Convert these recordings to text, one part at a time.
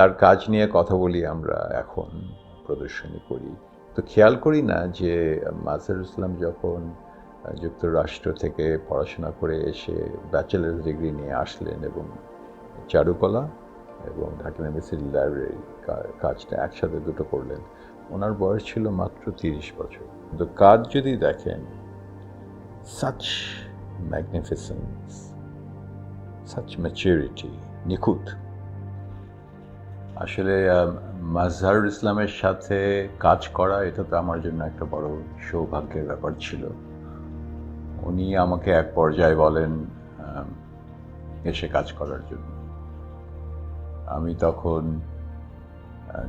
তার কাজ নিয়ে কথা বলি আমরা এখন, প্রদর্শনী করি। তো খেয়াল করি না যে মাজার ইসলাম যখন যুক্তরাষ্ট্র থেকে পড়াশোনা করে এসে ব্যাচেলার্স ডিগ্রি নিয়ে আসলেন এবং চারুকলা এবং ঢাকা ইউনিভার্সিটি লাইব্রেরি কাজটা একসাথে দুটো করলেন, ওনার বয়স ছিল মাত্র তিরিশ বছর। কিন্তু কাজ যদি দেখেন সাচ ম্যাগনিফিসেন্স সাচ ম্যাচিউরিটি নিখুঁত। আসলে মাজহারুল ইসলামের সাথে কাজ করা, এটা তো আমার জন্য একটা বড় সৌভাগ্যের ব্যাপার ছিল। উনি আমাকে এক পর্যায়ে বলেন এসে কাজ করার জন্য। আমি তখন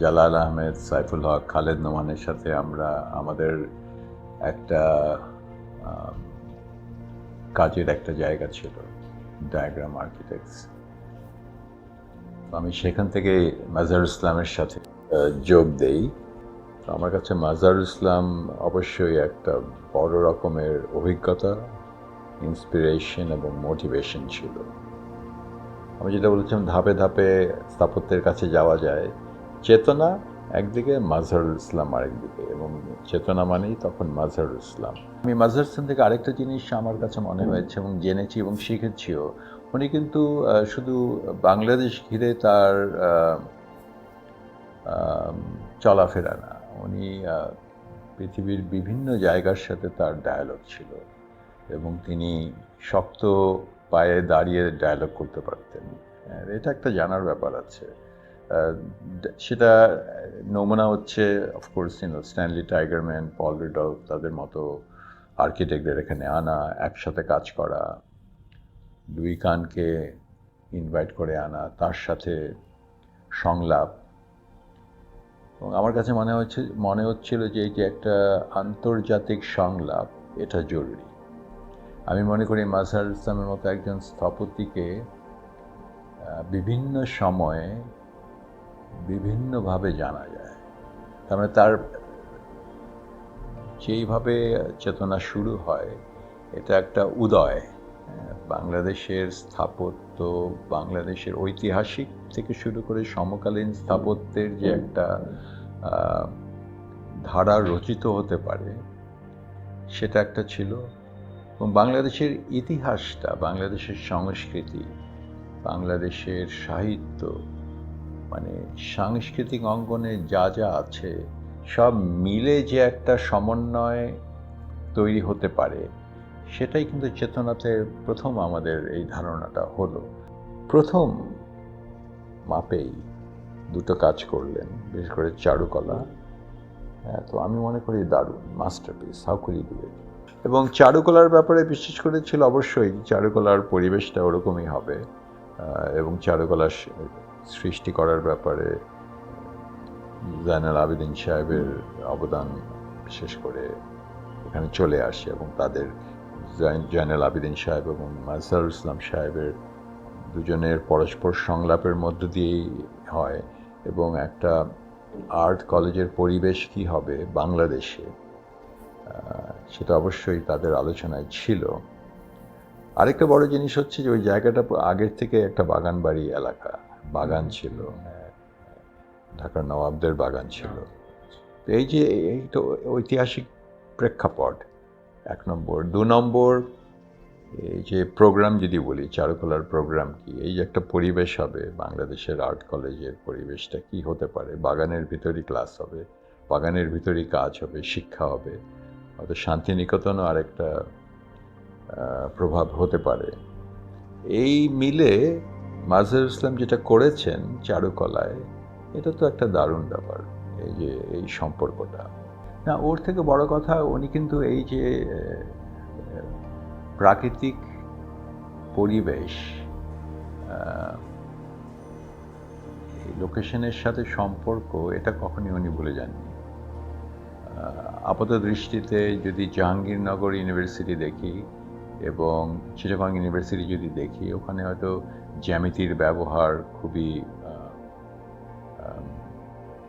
জালাল আহমেদ, সাইফুল হক, খালেদ নোমানের সাথে আমরা, আমাদের একটা কাজের একটা জায়গা ছিল, ডায়াগ্রাম আর্কিটেক্টস। আমি সেখান থেকে মাজার ইসলামের সাথে যোগ দেই। আমার কাছে মাজার ইসলাম অবশ্যই একটা বড় রকমের অভিজ্ঞতা ইন্সপিরেশন এবং মোটিভেশন ছিল। আমি যেটা বলেছিলাম, ধাপে ধাপে স্থাপত্যের কাছে যাওয়া যায়। চেতনা একদিকে মাজহারুল ইসলাম আরেকদিকে এবং চেতনা মানেই তখন মাজহারুল ইসলাম। আমি মাজহার ইসলাম থেকে আরেকটা জিনিস আমার কাছে মনে হয়েছে এবং জেনেছি এবং শিখেছিও উনি কিন্তু শুধু বাংলাদেশ ঘিরে তার চলাফেরা না, উনি পৃথিবীর বিভিন্ন জায়গার সাথে তার ডায়ালগ ছিল এবং তিনি শক্ত পায়ে দাঁড়িয়ে ডায়ালগ করতে পারতেন। এটা একটা জানার ব্যাপার আছে। সেটা নমুনা হচ্ছে of course in Stanley Tigerman Paul Rudolph তাদের মতো আর্কিটেক্টদের এখানে আনা, একসাথে কাজ করা লুই কানকে ইনভাইট করে আনা, তার সাথে সংলাপ। এবং আমার কাছে মনে হচ্ছে, মনে হচ্ছিল যে এই যে একটা আন্তর্জাতিক সংলাপ, এটা জরুরি। আমি মনে করি মাসার ইসলামের মতো একজন স্থপতিকে বিভিন্ন সময়ে বিভিন্নভাবে জানা যায়। তার মানে তার যেইভাবে চেতনা শুরু হয়, এটা একটা উদয়। বাংলাদেশের স্থাপত্য, বাংলাদেশের ঐতিহাসিক থেকে শুরু করে সমকালীন স্থাপত্যের যে একটা ধারা রচিত হতে পারে, সেটা একটা ছিল। এবং বাংলাদেশের ইতিহাসটা, বাংলাদেশের সংস্কৃতি, বাংলাদেশের সাহিত্য মানে সাংস্কৃতিক অঙ্গনে যা যা আছে, সব মিলে যে একটা সমন্বয় তৈরি হতে পারে। সেটাই কিন্তু চেতনাতে প্রথম আমাদের এই ধারণাটা হলো। প্রথম মাপেই দুটো কাজ করলেন বিশেষ করে চারুকলা। হ্যাঁ, তো আমি মনে করি দারুণ masterpiece how could you do এবং চারুকলার ব্যাপারে বিশেষ করে ছিল অবশ্যই চারুকলার পরিবেশটা ওরকমই হবে এবং চারুকলা সৃষ্টি করার ব্যাপারে জাইনাল আবেদিন সাহেবের অবদান বিশেষ করে এখানে চলে আসে এবং তাদের জয়নাল আবেদিন সাহেব এবং মাজহারুল ইসলাম সাহেবের দুজনের পরস্পর সংলাপের মধ্য দিয়েই হয় এবং একটা আর্ট কলেজের পরিবেশ কি হবে বাংলাদেশে সেটা অবশ্যই তাদের আলোচনায় ছিল। আরেকটা বড় জিনিস হচ্ছে যে ওই জায়গাটা আগের থেকে একটা বাগান বাড়ি এলাকা, বাগান ছিল। ঢাকার নবাবদের বাগান ছিল। তো এই যে এই তো ঐতিহাসিক প্রেক্ষাপট এক নম্বর। দু নম্বর, এই যে প্রোগ্রাম যদি বলি, চারুকলার প্রোগ্রাম কি? এই যে একটা পরিবেশ হবে, বাংলাদেশের আর্ট কলেজের পরিবেশটা কি হতে পারে? বাগানের ভিতরই ক্লাস হবে, বাগানের ভিতরই কাজ হবে, শিক্ষা হবে। হয়তো শান্তিনিকেতনও আরেকটা প্রভাব হতে পারে। এই মিলে মাজহার ইসলাম যেটা করেছেন চারুকলায়, এটা তো একটা দারুণ ব্যাপার, এই যে এই সম্পর্কটা। না, ওর থেকে বড় কথা উনি কিন্তু এই যে প্রাকৃতিক পরিবেশ লোকেশনের সাথে সম্পর্ক, এটা কখনই উনি ভুলে যাননি। আপাত দৃষ্টিতে যদি জাহাঙ্গীরনগর ইউনিভার্সিটি দেখি এবং চিটাগং ইউনিভার্সিটি যদি দেখি, ওখানে হয়তো জ্যামিতির ব্যবহার খুবই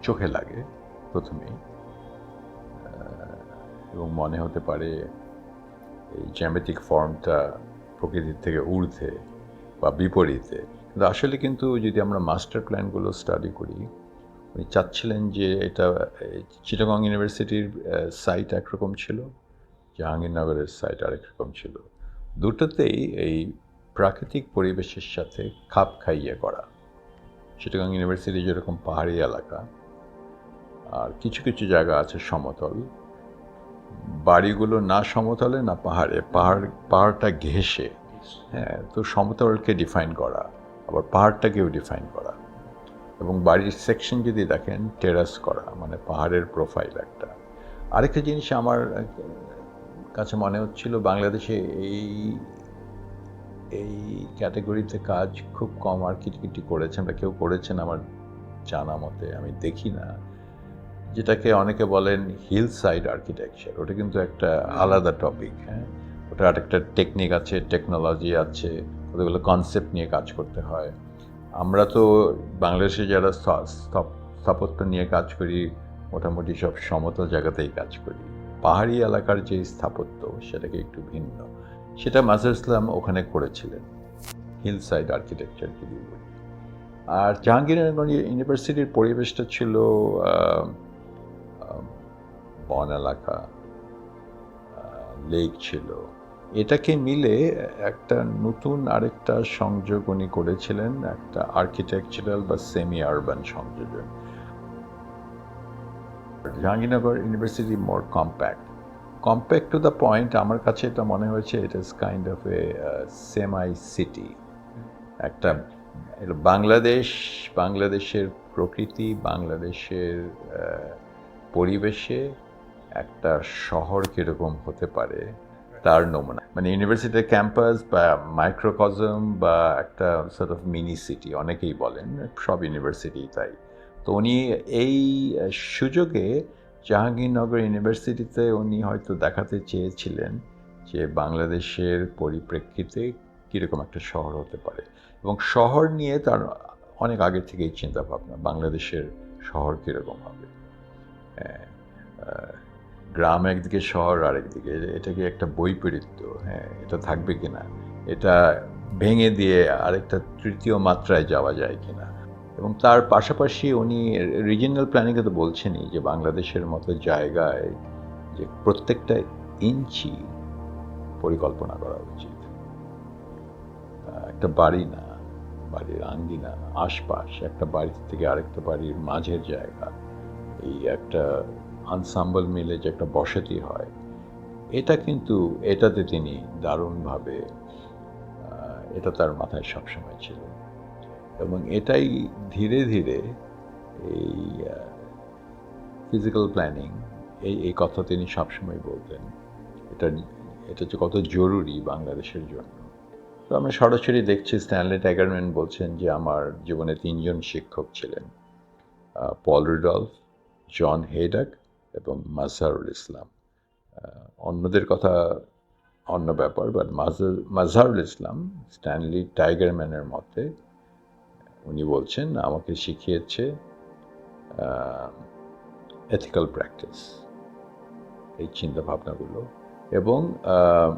চোখে লাগে প্রথমেই। এবং মনে হতে পারে এই জ্যামেটিক ফর্মটা প্রকৃতির থেকে ঊর্ধ্বে বা বিপরীতে। কিন্তু আসলে কিন্তু যদি আমরা মাস্টার প্ল্যানগুলো স্টাডি করি, উনি চাচ্ছিলেন যে এটা চিটাগং ইউনিভার্সিটির সাইট একরকম ছিল, জাহাঙ্গীরনগরের সাইট আরেক রকম ছিল। দুটোতেই এই প্রাকৃতিক পরিবেশের সাথে খাপ খাইয়ে করা। চিটাগং ইউনিভার্সিটি যেরকম পাহাড়ি এলাকা, আর কিছু কিছু জায়গা আছে সমতল বাড়িগুলো না সমতলে, না পাহাড়ে। পাহাড়, পাহাড়টা ঘেঁষে। হ্যাঁ তো সমতলকে ডিফাইন করা। আবার পাহাড়টাকেও ডিফাইন করা। এবং বাড়ির সেকশন যদি দেখেন টেরাস করা মানে পাহাড়ের প্রোফাইল একটা। আরেকটা জিনিস আমার কাছে মনে হচ্ছিল, বাংলাদেশে এই এই ক্যাটাগরিতে কাজ খুব কম আর কিটকিটি করেছেন বা কেউ করেছেন আমার জানা মতে, আমি দেখি না। যেটাকে অনেকে বলেন হিল সাইড আর্কিটেকচার ওটা কিন্তু একটা আলাদা টপিক হ্যাঁ? ওটা আরেকটা টেকনিক আছে টেকনোলজি আছে ওগুলো কনসেপ্ট নিয়ে কাজ করতে হয়। আমরা তো বাংলাদেশে যারা স্থাপত্য নিয়ে কাজ করি মোটামুটি সব সমতল জায়গাতেই কাজ করি। পাহাড়ি এলাকার যে স্থাপত্য সেটাকে একটু ভিন্ন। সেটা মাজার ইসলাম ওখানে করেছিলেন। হিল সাইড আর্কিটেকচার যদি বলি আর জাহাঙ্গীরনগর ইউনিভার্সিটির পরিবেশটা ছিল বন এলাকা লেক ছিল। এটাকে মিলে একটা নতুন আরেকটা সংযোগ উনি করেছিলেন, একটা আর্কিটেকচারাল বা সেমি আরবান সংযোজন। Jahangirnagar university more compact compact to the point আমার কাছে এটা মনে হয়েছে it is kind of a semi city একটা বাংলাদেশ, বাংলাদেশের প্রকৃতি, বাংলাদেশের পরিবেশে একটা শহর কীরকম হতে পারে তার নমুনা। মানে ইউনিভার্সিটির ক্যাম্পাস বা মাইক্রোকজম বা একটা সর্ট অফ মিনি সিটি অনেকেই বলেন সব ইউনিভার্সিটি তাই। তো উনি এই সুযোগে জাহাঙ্গীরনগর ইউনিভার্সিটিতে উনি হয়তো দেখাতে চেয়েছিলেন যে বাংলাদেশের পরিপ্রেক্ষিতে কীরকম একটা শহর হতে পারে। এবং শহর নিয়ে তার অনেক আগে থেকেই চিন্তা ভাবনা বাংলাদেশের শহর কীরকম হবে। হ্যাঁ, গ্রাম একদিকে, শহর আরেকদিকে এটাকে একটা বৈপরীত্য? হ্যাঁ এটা থাকবে কিনা? এটা ভেঙে দিয়ে আরেকটা তৃতীয় মাত্রায় যাওয়া যায় কিনা? এবং তার পাশাপাশি উনি রিজিনাল প্ল্যানিংয়ে তো বলছেনই যে বাংলাদেশের মতো জায়গায় যে প্রত্যেকটা ইঞ্চি পরিকল্পনা করা উচিত। একটা বাড়ি না, বাড়ির আঙ্গিনা, আশপাশ, একটা বাড়ি থেকে আরেকটা বাড়ির মাঝের জায়গা, এই একটা আনসাম্বল মিলে যে একটা বসতি হয়, এটা কিন্তু, এটাতে তিনি দারুণভাবে এটা তার মাথায় সবসময় ছিল। এবং এটাই ধীরে ধীরে এই ফিজিক্যাল প্ল্যানিং এই এই কথা তিনি সবসময় বলতেন। এটা এটা যে কত জরুরি বাংলাদেশের জন্য। তো আমরা সরাসরি দেখছি স্ট্যানলি ট্যাগারম্যান বলছেন যে আমার জীবনে তিনজন শিক্ষক ছিলেন পল রিডলফ জন হেডাক এবং মাজহারুল ইসলাম। অন্যদের কথা অন্য ব্যাপার বাট মাজহারুল ইসলাম স্ট্যানলি টাইগারম্যানের মতে উনি বলছেন আমাকে শিখিয়েছে এথিক্যাল প্র্যাকটিস এই চিন্তা ভাবনাগুলো এবং আহ,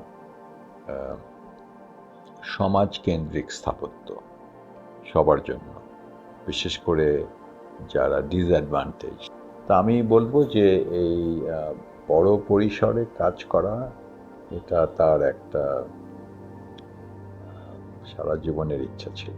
সমাজকেন্দ্রিক স্থাপত্য সবার জন্য বিশেষ করে যারা ডিসঅ্যাডভান্টেজ তা আমি বলব যে এই বড় পরিসরে কাজ করা এটা তার একটা সারা জীবনের ইচ্ছা ছিল।